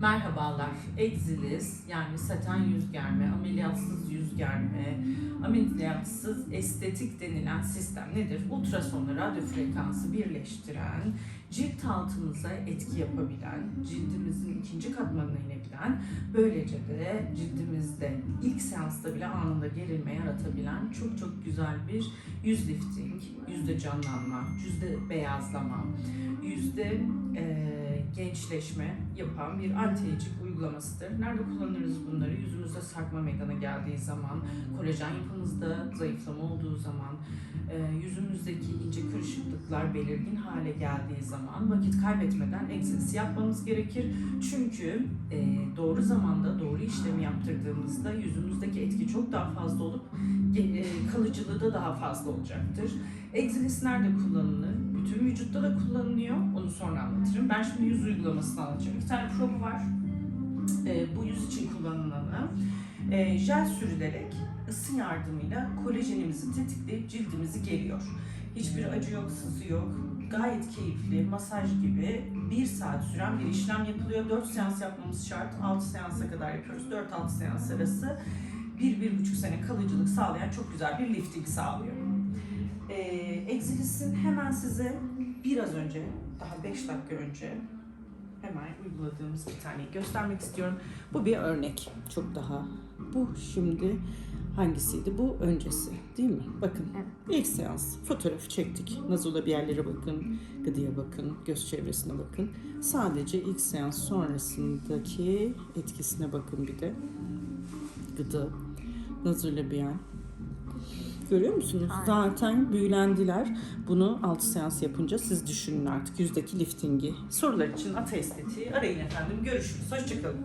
Merhabalar. Exilis yani saten yüz germe, ameliyatsız yüz germe, ameliyatsız estetik denilen sistem nedir? Ultrasonla radyo frekansı birleştiren, cilt altımıza etki yapabilen, cildimizin ikinci katmanına inebilen, böylece de cildimizde ilk seansta bile anında gerilme yaratabilen çok çok güzel bir yüz lifting, yüzde canlanma, yüzde beyazlama, yüzde eee, gençleşme yapan bir anti-aging uygulamasıdır. Nerede kullanırız bunları? Yüzümüzde sarkma meydana geldiği zaman, kolajen yapımızda zayıflama olduğu zaman, eee, yüzümüzdeki ince kırışıklıklar belirgin hale geldiği zaman vakit kaybetmeden egzersiz yapmamız gerekir. Çünkü eee, doğru zamanda doğru işlemi yaptırdığımızda yüzümüzdeki etki çok daha fazla olup eee, kalıcılığı da daha fazla olacaktır. Egzersiz nerede kullanılır? Bütün vücutta da kullanılıyor. Onu sonra anlatırım. Ben şimdi yüz uygulamasını anlatacağım. İki tane probu var. Ee, bu yüz için kullanılanı. Ee, jel sürülerek ısı yardımıyla kolajenimizi tetikleyip cildimizi geriyor. Hiçbir acı yok, sızı yok. Gayet keyifli, masaj gibi bir saat süren bir işlem yapılıyor. 4 seans yapmamız şart. 6 seansa kadar yapıyoruz. 4-6 seans arası. 1-1,5 sene kalıcılık sağlayan çok güzel bir lifting sağlıyor. Ee, Exilis'in hemen size biraz önce, daha 5 dakika önce hemen uyguladığımız bir taneyi göstermek istiyorum. Bu bir örnek. Çok daha. Bu şimdi hangisiydi? Bu öncesi değil mi? Bakın ilk seans fotoğrafı çektik. Nazula bir yerlere bakın, gıdıya bakın, göz çevresine bakın. Sadece ilk seans sonrasındaki etkisine bakın bir de. Gıdı, Nazula bir yer. Görüyor musunuz? Aynen. Zaten büyülendiler. Bunu 6 seans yapınca siz düşünün artık yüzdeki liftingi. Sorular için ata estetiği arayın efendim. Görüşürüz. Hoşçakalın.